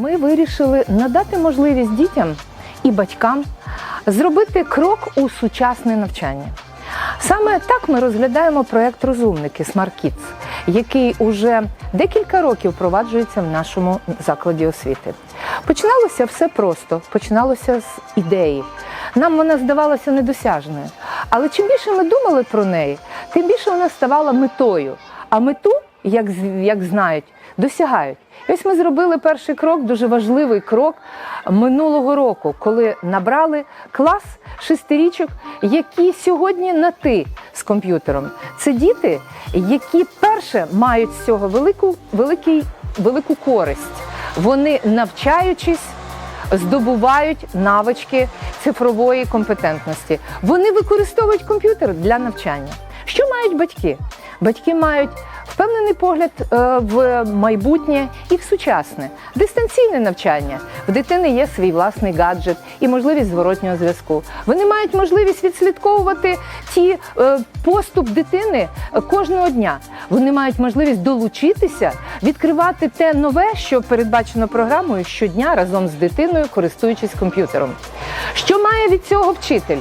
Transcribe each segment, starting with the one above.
Ми вирішили надати можливість дітям і батькам зробити крок у сучасне навчання. Саме так ми розглядаємо проєкт Розумники Smart Kids, який уже декілька років впроваджується в нашому закладі освіти. Починалося все просто, починалося з ідеї. Нам вона здавалася недосяжною. Але чим більше ми думали про неї, тим більше вона ставала метою. А мету, як, як знають, досягають. І ось ми зробили перший крок, дуже важливий крок минулого року, коли набрали клас шестирічок, які сьогодні на ти з комп'ютером. Це діти, які перше мають з цього велику, великий, велику користь. Вони навчаючись. Здобувають навички цифрової компетентності. Вони використовують комп'ютер для навчання. Що мають батьки? Батьки мають впевнений погляд е, в майбутнє і в сучасне дистанційне навчання. В дитини є свій власний гаджет і можливість зворотнього зв'язку. Вони мають можливість відслідковувати ті е, поступ дитини е, кожного дня. Вони мають можливість долучитися, відкривати те нове, що передбачено програмою щодня разом з дитиною, користуючись комп'ютером. Що має від цього вчитель?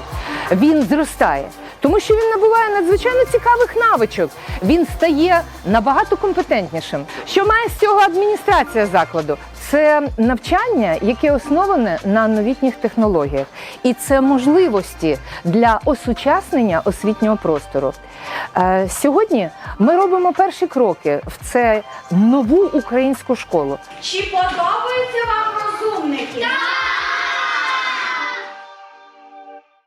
Він зростає. Тому що він набуває надзвичайно цікавих навичок. Він стає набагато компетентнішим. Що має з цього адміністрація закладу? Це навчання, яке основане на новітніх технологіях, і це можливості для осучаснення освітнього простору. Е, Сьогодні ми робимо перші кроки в це нову українську школу. Чи подобаються вам розумники? Так!